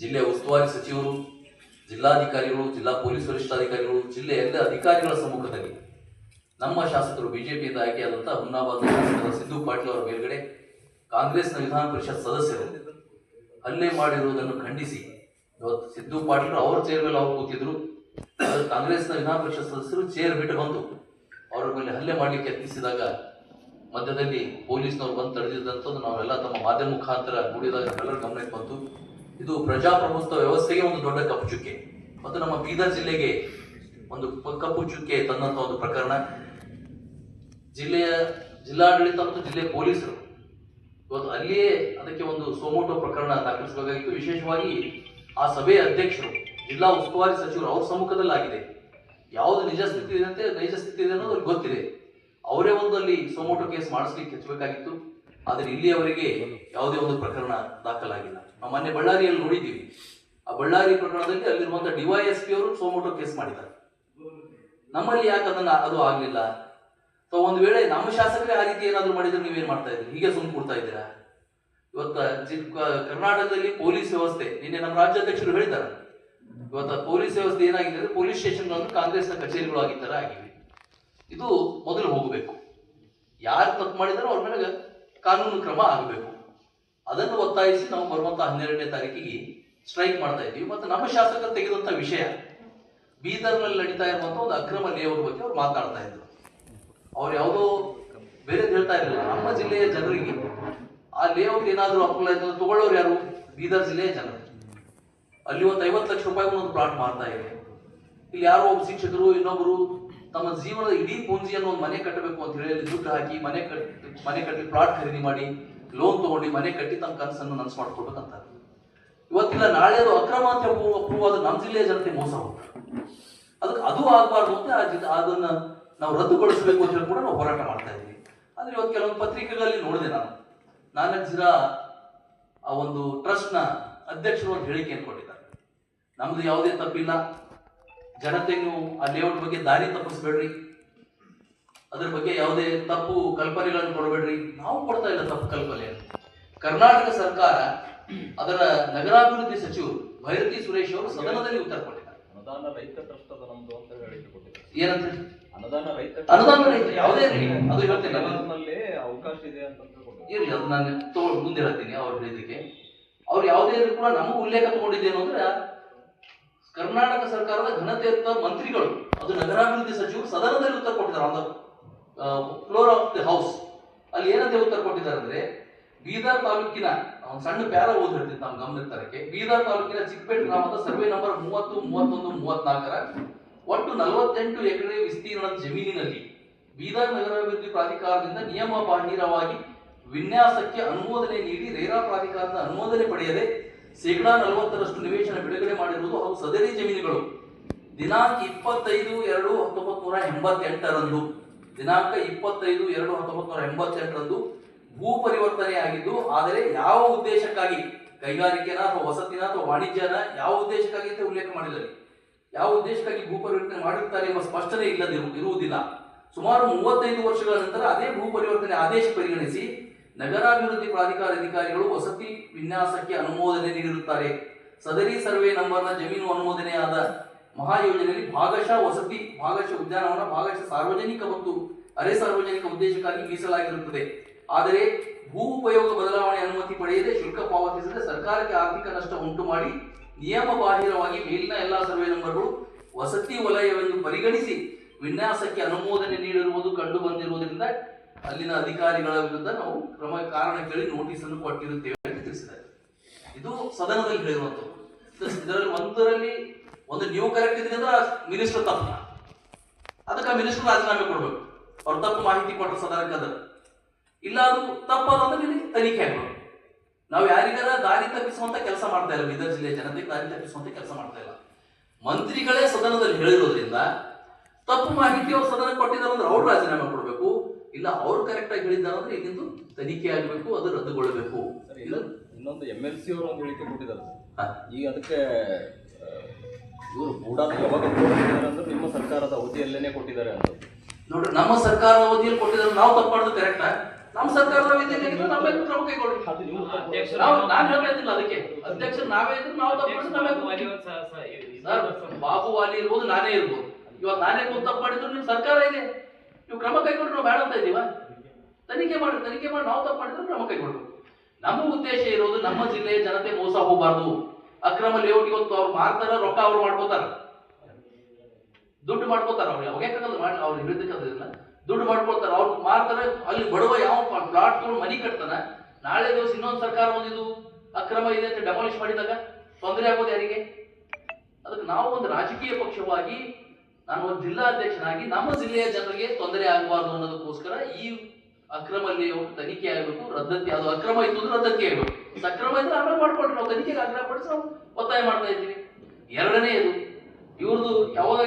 ಜಿಲ್ಲೆಯ ಉಸ್ತುವಾರಿ ಸಚಿವರು, ಜಿಲ್ಲಾಧಿಕಾರಿಗಳು, ಜಿಲ್ಲಾ ಪೊಲೀಸ್ ವರಿಷ್ಠಾಧಿಕಾರಿಗಳು ಜಿಲ್ಲೆಯ ಎಲ್ಲ ಅಧಿಕಾರಿಗಳ ಸಮ್ಮುಖದಲ್ಲಿ ನಮ್ಮ ಶಾಸಕರು ಬಿಜೆಪಿಯಿಂದ ಆಯ್ಕೆಯಾದಂತಹ ಹುನ್ನಾಬಾದ್ ಶಾಸಕರ ಸಿದ್ದು ಪಾಟೀಲ್ ಅವರ ಮೇಲ್ಗಡೆ ಕಾಂಗ್ರೆಸ್ನ ವಿಧಾನ ಪರಿಷತ್ ಸದಸ್ಯರು ಹಲ್ಲೆ ಮಾಡಿರುವುದನ್ನು ಖಂಡಿಸಿ ಇವತ್ತು ಸಿದ್ದು ಪಾಟೀಲ್ ಅವ್ರ ಚೇರ್ ಮೇಲೆ ಅವ್ರು ಕೂತಿದ್ರು. ಕಾಂಗ್ರೆಸ್ನ ವಿಧಾನ ಪರಿಷತ್ ಸದಸ್ಯರು ಚೇರ್ ಬಿಟ್ಟು ಬಂದು ಅವರ ಮೇಲೆ ಹಲ್ಲೆ ಮಾಡಲಿಕ್ಕೆ ಯತ್ನಿಸಿದಾಗ ಮಧ್ಯದಲ್ಲಿ ಪೊಲೀಸ್ನವರು ಬಂದು ತಡೆದಿದ್ದಂಥದ್ದು ನಾವೆಲ್ಲ ತಮ್ಮ ಮಾಧ್ಯಮ ಮುಖಾಂತರ ನೋಡಿದಾಗ ಎಲ್ಲರೂ ಗಮನಕ್ಕೆ ಬಂತು. ಇದು ಪ್ರಜಾಪ್ರಭುತ್ವ ವ್ಯವಸ್ಥೆಗೆ ಒಂದು ದೊಡ್ಡ ಕಪ್ಪು ಚುಕ್ಕೆ. ಮತ್ತು ನಮ್ಮ ಬೀದರ್ ಜಿಲ್ಲೆಗೆ ಒಂದು ಕಪ್ಪು ಚುಕ್ಕೆ ತಂದಂತ ಒಂದು ಪ್ರಕರಣ. ಜಿಲ್ಲೆಯ ಜಿಲ್ಲಾಡಳಿತ ಮತ್ತು ಜಿಲ್ಲೆಯ ಪೊಲೀಸರು ಇವತ್ತು ಅಲ್ಲಿಯೇ ಅದಕ್ಕೆ ಒಂದು ಸೋಮೋಟೋ ಪ್ರಕರಣ ದಾಖಲಿಸಬೇಕಾಗಿತ್ತು. ವಿಶೇಷವಾಗಿ ಆ ಸಭೆಯ ಅಧ್ಯಕ್ಷರು, ಜಿಲ್ಲಾ ಉಸ್ತುವಾರಿ ಸಚಿವರು ಅವ್ರ ಸಮ್ಮುಖದಲ್ಲಾಗಿದೆ. ಯಾವುದು ನಿಜ ಸ್ಥಿತಿ ಇದೆ ನೈಜ ಸ್ಥಿತಿ ಇದೆ ಅನ್ನೋದು ಗೊತ್ತಿದೆ. ಅವರೇ ಒಂದು ಅಲ್ಲಿ ಸೋಮೋಟೋ ಕೇಸ್ ಮಾಡಿಸ್ಲಿಕ್ಕೆ ಹೆಚ್ಚಬೇಕಾಗಿತ್ತು ಆದರೆ ಇಲ್ಲಿಯವರೆಗೆ ಯಾವುದೇ ಒಂದು ಪ್ರಕರಣ ದಾಖಲಾಗಿಲ್ಲ. ನಾವು ಮೊನ್ನೆ ಬಳ್ಳಾರಿಯಲ್ಲಿ ನೋಡಿದ್ದೀವಿ. ಆ ಬಳ್ಳಾರಿ ಪ್ರಕರಣದಲ್ಲಿ ಅಲ್ಲಿರುವಂತಹ ಡಿವೈಎಸ್ಪಿ ಅವರು ಸೋಮೋಟೋ ಕೇಸ್ ಮಾಡಿದ್ದಾರೆ. ನಮ್ಮಲ್ಲಿ ಯಾಕೆ ಅದನ್ನ ಅದು ಆಗ್ಲಿಲ್ಲ? ಸೊ, ಒಂದು ವೇಳೆ ನಮ್ಮ ಶಾಸಕರೇ ಆ ರೀತಿ ಏನಾದ್ರು ಮಾಡಿದ್ರೆ ನೀವೇನ್ ಮಾಡ್ತಾ ಇದ್ದೀರಿ? ಹೀಗೆ ಸುಮ್ಮನೆ ಕೊಡ್ತಾ ಇದ್ದೀರಾ? ಇವತ್ತ ಕರ್ನಾಟಕದಲ್ಲಿ ಪೊಲೀಸ್ ವ್ಯವಸ್ಥೆ, ನಿನ್ನೆ ನಮ್ಮ ರಾಜ್ಯಾಧ್ಯಕ್ಷರು ಹೇಳಿದ್ದಾರೆ. ಇವತ್ತ ಪೊಲೀಸ್ ವ್ಯವಸ್ಥೆ ಏನಾಗಿದೆ ಅಂದ್ರೆ ಪೊಲೀಸ್ ಸ್ಟೇಷನ್ಗಳನ್ನು ಕಾಂಗ್ರೆಸ್ನ ಕಚೇರಿಗಳು ಆಗಿದ್ದಾರೆ ಆಗಿವೆ. ಇದು ಮೊದಲು ಹೋಗಬೇಕು. ಯಾರು ತಪ್ಪು ಮಾಡಿದಾರೋ ಅವ್ರ ಮೇಲೆ ಕಾನೂನು ಕ್ರಮ ಆಗಬೇಕು. ಅದನ್ನು ಒತ್ತಾಯಿಸಿ ನಾವು ಬರುವಂತ ಹನ್ನೆರಡನೇ ತಾರೀಕಿಗೆ ಸ್ಟ್ರೈಕ್ ಮಾಡ್ತಾ ಇದ್ದೀವಿ. ಮತ್ತು ನಮ್ಮ ಶಾಸಕರು ತೆಗೆದಂತ ವಿಷಯ, ಬೀದರ್ನಲ್ಲಿ ನಡೀತಾ ಇರುವಂತಹ ಒಂದು ಅಕ್ರಮ ಲೇಔಟ್ ಬಗ್ಗೆ ಅವ್ರು ಮಾತಾಡ್ತಾ ಇದ್ರು. ಅವ್ರು ಯಾವುದೋ ಬೇರೆ ಹೇಳ್ತಾ ಇರಲಿಲ್ಲ. ನಮ್ಮ ಜಿಲ್ಲೆಯ ಜನರಿಗೆ ಆ ಲೇಔಟ್ ಏನಾದರೂ ಅನುಕೂಲ ಆಯ್ತು ತಗೊಳ್ಳೋರು ಯಾರು? ಬೀದರ್ ಜಿಲ್ಲೆಯ ಜನರು. ಅಲ್ಲಿ ಒಂದು ಐವತ್ತು ಲಕ್ಷ ರೂಪಾಯಿ ಒಂದು ಪ್ಲಾಟ್ ಮಾಡ್ತಾ ಇದೆ ಇಲ್ಲಿ ಯಾರೋ ಒಬ್ಬ ಶಿಕ್ಷಕರು ಇನ್ನೊಬ್ಬರು ತಮ್ಮ ಜೀವನದ ಇಡೀ ಪೂಂಜಿಯನ್ನು ಒಂದು ಮನೆ ಕಟ್ಟಬೇಕು ಅಂತ ಹೇಳಿ ದುಡ್ಡು ಹಾಕಿ, ಮನೆ ಕಟ್ಟಿ ಮನೆ ಕಟ್ಟಿ ಪ್ಲಾಟ್ ಖರೀದಿ ಮಾಡಿ ಲೋನ್ ತಗೊಂಡು ಮನೆ ಕಟ್ಟಿ ತಮ್ಮ ಕನಸನ್ನು ನನಸು ಮಾಡ್ಕೊಳ್ಬೇಕಂತ ಇವತ್ತಿಲ್ಲ, ನಾಳೆ ಅದು ಅಕ್ರಮ ಅಂತ ಅಪ್ರೂವ್ ನಮ್ಮ ಜಿಲ್ಲೆಯ ಜನತೆ ಮೋಸ ಹೋಗ್ತಾರೆ ಅದಕ್ಕೆ ಅದು ಆಗಬಾರ್ದು ಅಂತ ಅದನ್ನ ನಾವು ರದ್ದುಗೊಳಿಸಬೇಕು ಅಂತ ಹೇಳಿ ಕೂಡ ನಾವು ಹೋರಾಟ ಮಾಡ್ತಾ ಇದ್ದೀವಿ. ಆದ್ರೆ ಇವತ್ತು ಕೆಲವೊಂದು ಪತ್ರಿಕೆಗಳಲ್ಲಿ ನೋಡಿದೆ ನಾನು. ನಾನಕ್ ಜಿರಾ ಆ ಒಂದು ಟ್ರಸ್ಟ್ನ ಅಧ್ಯಕ್ಷರು ಒಂದು ಹೇಳಿಕೆಯನ್ನು ಕೊಟ್ಟಿದ್ದಾರೆ. ನಮ್ದು ಯಾವುದೇ ತಪ್ಪಿಲ್ಲ. ಜನತೆಗೆ ಆ ಲೇಔಟ್ ಬಗ್ಗೆ ದಾರಿ ತಪ್ಪಿಸ್ಬೇಡ್ರಿ. ಅದ್ರ ಬಗ್ಗೆ ಯಾವುದೇ ತಪ್ಪು ಕಲ್ಪನೆಗಳನ್ನು ಕೊಡಬೇಡ್ರಿ. ನಾವು ಕೊಡ್ತಾ ಇಲ್ಲ ತಪ್ಪು ಕಲ್ಪನೆ. ಕರ್ನಾಟಕ ಸರ್ಕಾರ ಅದರ ನಗರಾಭಿವೃದ್ಧಿ ಸಚಿವರು ಭೈರತಿ ಸುರೇಶ್ ಅವರು ಸದನದಲ್ಲಿ ಉತ್ತರ ಕೊಟ್ಟಿದ್ದಾರೆ. ಅನುದಾನ ರೈತ ಟ್ರಸ್ಟ್ ಅದ ನಮ್ದು ಅಂತ ಹೇಳಿಕೆ ಕೊಟ್ಟಿದ್ದಾರೆ. ಏನಂತ ಹೇಳಿ? ಅನುದಾನ ರೈತ ಅನುದಾನ ರೈತ ಯಾವುದೇ ಇರಲಿ ಅದು ಹೇಳ್ತೀನಿ. ನಾನು ಅವಕಾಶ ಇದೆ ಅಂತ ಇರಲಿ ಅದು ನಾನು ತಗೊಂಡು ಮುಂದೆ ಹೇಳ್ತೀನಿ ಅವ್ರ ಹೇಳಿದ್ದಕ್ಕೆ. ಅವ್ರು ಯಾವುದೇ ಇದ್ರೂ ಕೂಡ ನಮಗೆ ಉಲ್ಲೇಖ ತಗೊಂಡಿದ್ದೇನು ಅಂದ್ರೆ ಕರ್ನಾಟಕ ಸರ್ಕಾರದ ಘನತೆಯುತ್ತ ಮಂತ್ರಿಗಳು, ಅದು ನಗರಾಭಿವೃದ್ಧಿ ಸಚಿವರು ಸದನದಲ್ಲಿ ಉತ್ತರ ಕೊಟ್ಟಿದ್ದಾರೆ. On the floor of the house ಅಲ್ಲಿ ಏನಂತೆ ಉತ್ತರ ಕೊಟ್ಟಿದ್ದಾರೆ ಅಂದ್ರೆ, ಬೀದರ್ ತಾಲೂಕಿನ, ಒಂದು ಸಣ್ಣ ಪ್ಯಾರ ಓದ್ ಹೇಳ್ತೀನಿ ತಮ್ಮ ಗಮನಕ್ಕೆ ಬೀದರ್ ತಾಲೂಕಿನ ಚಿಕ್ಕಪೇಟ್ ಗ್ರಾಮದ ಸರ್ವೆ ನಂಬರ್ ಮೂವತ್ತು, ಮೂವತ್ತೊಂದು, ಮೂವತ್ನಾಲ್ಕರ ಒಟ್ಟು ನಲವತ್ತೆಂಟು ಎಕರೆ ವಿಸ್ತೀರ್ಣದ ಜಮೀನಿನಲ್ಲಿ ಬೀದರ್ ನಗರಾಭಿವೃದ್ಧಿ ಪ್ರಾಧಿಕಾರದಿಂದ ನಿಯಮ ಬಾಹಿರವಾಗಿ ವಿನ್ಯಾಸಕ್ಕೆ ಅನುಮೋದನೆ ನೀಡಿ ರೇರಾ ಪ್ರಾಧಿಕಾರದ ಅನುಮೋದನೆ ಪಡೆಯದೆ ಶೇಕಡಾ ನಲವತ್ತರಷ್ಟು ನಿವೇಶನ ಬಿಡುಗಡೆ ಮಾಡಿರುವುದು ಹಾಗೂ ಸದರಿ ಜಮೀನುಗಳು. ದಿನಾಂಕ ಇಪ್ಪತ್ತೈದು ಎರಡು ಹತ್ತೊಂಬತ್ತು ನೂರ ಎಂಬತ್ತೆಂಟರಂದು. ದಿನಾಂಕ ಇಪ್ಪತ್ತೈದು ಎರಡು ಹತ್ತೊಂಬತ್ತು ನೂರ ಎಂಬತ್ತೆಂಟರಂದು ಭೂ ಪರಿವರ್ತನೆ ಆಗಿದ್ದು, ಆದರೆ ಯಾವ ಉದ್ದೇಶಕ್ಕಾಗಿ? ಕೈಗಾರಿಕೆನ ಅಥವಾ ವಸತಿನ ಅಥವಾ ವಾಣಿಜ್ಯನ ಯಾವ ಉದ್ದೇಶಕ್ಕಾಗಿ ಅಂತ ಉಲ್ಲೇಖ ಮಾಡಿಲ್ಲ ಯಾವ ಉದ್ದೇಶಕ್ಕಾಗಿ ಭೂ ಪರಿವರ್ತನೆ ಮಾಡಿರ್ತಾರೆ ಎಂಬ ಸ್ಪಷ್ಟನೆ ಇಲ್ಲದಿರು ಇರುವುದಿಲ್ಲ. ಸುಮಾರು ಮೂವತ್ತೈದು ವರ್ಷಗಳ ನಂತರ ಅದೇ ಭೂ ಪರಿವರ್ತನೆ ಆದೇಶ ಪರಿಗಣಿಸಿ ನಗರಾಭಿವೃದ್ಧಿ ಪ್ರಾಧಿಕಾರ ಅಧಿಕಾರಿಗಳು ವಸತಿ ವಿನ್ಯಾಸಕ್ಕೆ ಅನುಮೋದನೆ ನೀಡಿರುತ್ತಾರೆ. ಸದರಿ ಸರ್ವೆ ನಂಬರ್ನ ಜಮೀನು ಅನುಮೋದನೆಯಾದ ಮಹಾಯೋಜನೆಯಲ್ಲಿ ಭಾಗಶಃ ವಸತಿ, ಭಾಗಶಃ ಉದ್ಯಾನವನ, ಭಾಗಶಃ ಸಾರ್ವಜನಿಕ ಮತ್ತು ಅರೆ ಸಾರ್ವಜನಿಕ ಉದ್ದೇಶಕ್ಕಾಗಿ ಮೀಸಲಾಗಿರುತ್ತದೆ. ಆದರೆ ಭೂ ಉಪಯೋಗ ಬದಲಾವಣೆ ಅನುಮತಿ ಪಡೆಯದೆ ಶುಲ್ಕ ಪಾವತಿಸದೆ ಸರ್ಕಾರಕ್ಕೆ ಆರ್ಥಿಕ ನಷ್ಟ ಉಂಟು ಮಾಡಿ ನಿಯಮ ಬಾಹಿರವಾಗಿ ಮೇಲಿನ ಎಲ್ಲಾ ಸರ್ವೆ ನಂಬರ್ಗಳು ವಸತಿ ವಲಯವೆಂದು ಪರಿಗಣಿಸಿ ವಿನ್ಯಾಸಕ್ಕೆ ಅನುಮೋದನೆ ನೀಡಿರುವುದು ಕಂಡು ಬಂದಿರುವುದರಿಂದ ಅಲ್ಲಿನ ಅಧಿಕಾರಿಗಳ ವಿರುದ್ಧ ನಾವು ಕ್ರಮ ಕಾರಣ ಕೇಳಿ ನೋಟಿಸ್ ಅನ್ನು ಕೊಟ್ಟಿರುತ್ತೇವೆ ಅಂತ ತಿಳಿಸಿದ್ದಾರೆ. ಇದು ಸದನದಲ್ಲಿ ಹೇಳಿರುವಂಥದ್ದು. ಇದು- ಇದರಲ್ಲಿ ಒಂದರಲ್ಲಿ ಒಂದು ನೀವು ಕರೆಕ್ಟ್ ಇದ್ರೆ ಮಿನಿಸ್ಟರ್ ತಪ್ಪ. ಅದಕ್ಕೆ ಮಿನಿಸ್ಟರ್ ರಾಜೀನಾಮೆ ಕೊಡ್ಬೇಕು. ಅವ್ರು ತಪ್ಪು ಮಾಹಿತಿ ಕೊಟ್ಟರು ಸದನಕ್ಕೆ ಅದರ ಇಲ್ಲ ಅದು ತಪ್ಪದಂದ್ರೆ ನಿಮಗೆ ತನಿಖೆ ಆಗ್ಬೇಕು. ನಾವು ಯಾರಿಗಾರ ದಾರಿ ತಪ್ಪಿಸುವಂತ ಕೆಲಸ ಮಾಡ್ತಾ ಇಲ್ಲ. ಬೀದರ್ ಜಿಲ್ಲೆಯ ಜನತೆಗೆ ದಾರಿ ತಪ್ಪಿಸುವಂತ ಕೆಲಸ ಮಾಡ್ತಾ ಇಲ್ಲ. ಮಂತ್ರಿಗಳೇ ಸದನದಲ್ಲಿ ಹೇಳಿರೋದ್ರಿಂದ ತಪ್ಪು ಮಾಹಿತಿ ಅವ್ರು ಸದನ ಕೊಟ್ಟಿದ್ದಾರೆ ಅಂದ್ರೆ ಅವ್ರು ರಾಜೀನಾಮೆ ಕೊಡಬೇಕು. ಇಲ್ಲ ಅವ್ರು ಕರೆಕ್ಟ್ ಆಗಿ ಹೇಳಿದ್ದಾರೆ ಅಂದ್ರೆ ಇಲ್ಲಿಂದು ತನಿಖೆ ಆಗಬೇಕು ಅದು ರದ್ದುಗೊಳ್ಳಬೇಕು. ಸರ್ ಇಲ್ಲ ಇನ್ನೊಂದು ಎಂ ಎಲ್ ಸಿ ಅವರು ಒಂದು ಹೇಳಿಕೆ ಕೊಟ್ಟಿದ್ದಾರೆ. ಹಾ. ಈಗ ಅದಕ್ಕೆ ಇವರು ಬೂಡಾದ ಯಾವಾಗ ಅಂದ್ರೆ ನಿಮ್ಮ ಸರ್ಕಾರದ ಅವಧಿಯಲ್ಲೇನೆ ಕೊಟ್ಟಿದ್ದಾರೆ ಅಂತ. ನೋಡ್ರಿ ನಮ್ಮ ಸರ್ಕಾರದ ಅವಧಿಯಲ್ಲಿ ಕೊಟ್ಟಿದ್ದಾರೆ ನಾವು ತಪ್ಪು ಮಾಡೋದು ಕರೆಕ್ಟಾ ನಮ್ಮ ಸರ್ಕಾರದ ಅವಧಿಯಲ್ಲಿ ನಮ್ಮ ಕ್ರಮ ಕೈಗೊಳ್ಳಿ ಅಧ್ಯಕ್ಷರು- ನಾವು ನಾನು ಹೇಳ್ತಿಲ್ಲ ಅದಕ್ಕೆ. ಅಧ್ಯಕ್ಷರು ನಾವೇ ಇದ್ರೆ ನಾವು ತಪ್ಪಿದ್ರೆ ನಾವೇ ಸರ್ ಬಾಬು ವಾಲಿ ಇರ್ಬೋದು ನಾನೇ ಇರ್ಬೋದು. ಇವಾಗ ನಾನೇ ಕೂತ್ ತಪ್ಪು ಮಾಡಿದ್ರು ನಿಮ್ ಸರ್ಕಾರ ನೀವು ಕ್ರಮ ಕೈಗೊಂಡ್ರೆ ನಾವು ಬೇಡ ಅಂತ ಇದ್ದೀವ? ತನಿಖೆ ಮಾಡಿ ತನಿಖೆ ಮಾಡಿ, ನಾವು ತಪ್ಪು ಮಾಡಿದ್ರೆ ಕ್ರಮ ಕೈಗೊಳ್ಬೇಕು ನಮ್ಮ ಉದ್ದೇಶ ಇರೋದು ನಮ್ಮ ಜಿಲ್ಲೆಯ ಜನತೆ ಮೋಸ ಹೋಗಬಾರ್ದು. ಅಕ್ರಮ ಲೇಔಟ್ ಇವತ್ತು ಅವ್ರು ಮಾರ್ತಾರ, ರೊಕ್ಕ ಅವ್ರು ಮಾಡ್ಕೋತಾರ. ದುಡ್ಡು ಮಾಡ್ಕೋತಾರ ಅವ್ರು ಯಾಕಂದ್ರೆ ಮಾಡಿ, ಅವ್ರು ಇರೋದಕ್ಕಾಗೋದಿಲ್ಲ ದುಡ್ಡು ಮಾಡ್ಕೊಳ್ತಾರ ಅವ್ರು ಮಾರ್ತಾರೆ, ಅಲ್ಲಿ ಬಡವ ಯಾವ ಪ್ಲಾಟ್ ತಗೊಂಡು ಮನಿ ಕಟ್ತಾನ? ನಾಳೆ ದಿವಸ ಇನ್ನೊಂದು ಸರ್ಕಾರ ಬಂದಿದ್ದು, ಅಕ್ರಮ ಇದೆ ಅಂತ ಡೆಮಾಲಿಷ್ ಮಾಡಿದಾಗ ತೊಂದರೆ ಆಗೋದು ಯಾರಿಗೆ? ಅದಕ್ಕೆ ನಾವು ಒಂದು ರಾಜಕೀಯ ಪಕ್ಷವಾಗಿ ನಾನು ಒಂದು ಜಿಲ್ಲಾಧ್ಯಕ್ಷನಾಗಿ ನಮ್ಮ ಜಿಲ್ಲೆಯ ಜನರಿಗೆ ತೊಂದರೆ ಆಗಬಾರ್ದು ಅನ್ನೋದಕ್ಕೋಸ್ಕರ ಈ ಅಕ್ರಮ ಲೇಔಟ್ ತನಿಖೆ ಆಗಬೇಕು. ರದ್ದತಿ ಅದು ಅಕ್ರಮ ಇತ್ತು ಅಂದ್ರೆ ರದ್ದತಿ ಆಗಬೇಕು. ಸಕ್ರಮ ಇದ್ರೆ ಆಮೇಲೆ ಮಾಡ್ಕೊಳ್ರಿ ನಾವು ತನಿಖೆಗೆ ಆಗ್ರಹ ಪಡಿಸಿ ನಾವು ಒತ್ತಾಯ ಮಾಡ್ತಾ ಇದ್ದೀವಿ. ಎರಡನೇ ಇವ್ರದ್ದು ಯಾವಾಗ